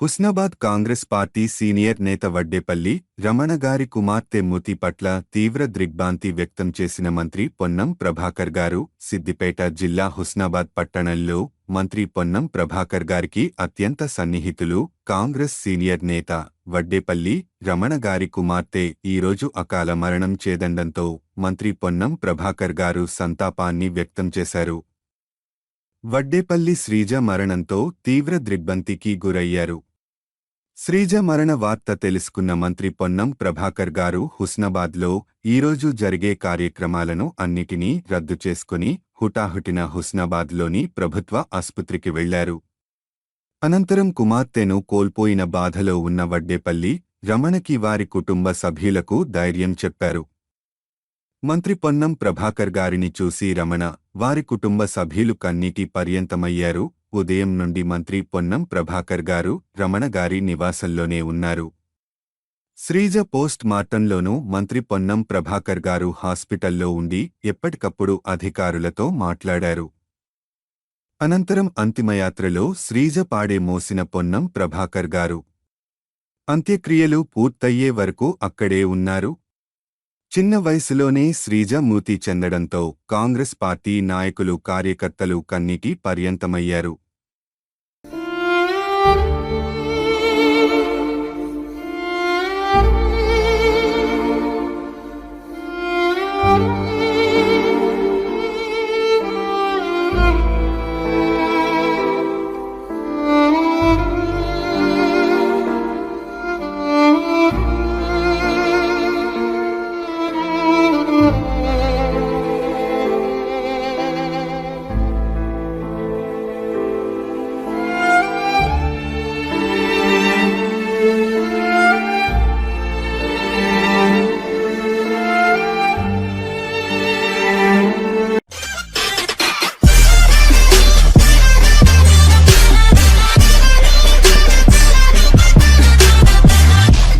Husnabad Congress party senior నేత వడ్డేపల్లి రమణ గారి కుమార్తె మృతి పట్ల తీవ్ర దిగ్భాంతి వ్యక్తం చేసిన మంత్రి పొన్నం ప్రభాకర్ గారు సిద్దిపేట జిల్లా హుస్నాబాద్ పట్టణంలో మంత్రి పొన్నం ప్రభాకర్ గారికి అత్యంత సన్నిహితులు కాంగ్రెస్ సీనియర్ నేత వడ్డేపల్లి రమణ గారి కుమార్తె ఈరోజు అకాల మరణం చేదండంతో మంత్రి పొన్నం ప్రభాకర్ గారు సంతాపాన్ని వ్యక్తం చేశారు. వడ్డేపల్లి శ్రీజ మరణంతో తీవ్ర దిగ్బంతికి గురయ్యారు. శ్రీజ మరణ వార్త తెలుసుకున్న మంత్రి పొన్నం ప్రభాకర్ గారు హుస్నాబాద్లో ఈరోజు జరిగే కార్యక్రమాలను అన్నిటినీ రద్దు చేసుకుని హుటాహుటిన హుస్నాబాద్లోని ప్రభుత్వ ఆసుపత్రికి వెళ్ళారు. అనంతరం కుమార్తెను కోల్పోయిన బాధలో ఉన్న వడ్డేపల్లి రమణకి వారి కుటుంబ సభ్యులకు ధైర్యం చెప్పారు. మంత్రి పొన్నం ప్రభాకర్ గారిని చూసి రమణ వారి కుటుంబ సభ్యులు కన్నీటి పర్యంతమయ్యారు ఉదయం నుండి మంత్రి పొన్నం ప్రభాకర్ గారు రమణ గారి నివాసంలోనే ఉన్నారు. శ్రీజ పోస్ట్ మార్టంలోనూ మంత్రి పొన్నం ప్రభాకర్ గారు హాస్పిటల్లో ఉండి ఎప్పటికప్పుడు అధికారులతో మాట్లాడారు. అనంతరం అంతిమయాత్రలో శ్రీజ పాడే మోసిన పొన్నం ప్రభాకర్ గారు. అంత్యక్రియలు పూర్తయ్యే వరకు అక్కడే ఉన్నారు. చిన్న వయసులోనే శ్రీజ మృతి చెందడంతో కాంగ్రెస్ పార్టీ నాయకులు కార్యకర్తలు కన్నీటి పర్యంతమయ్యారు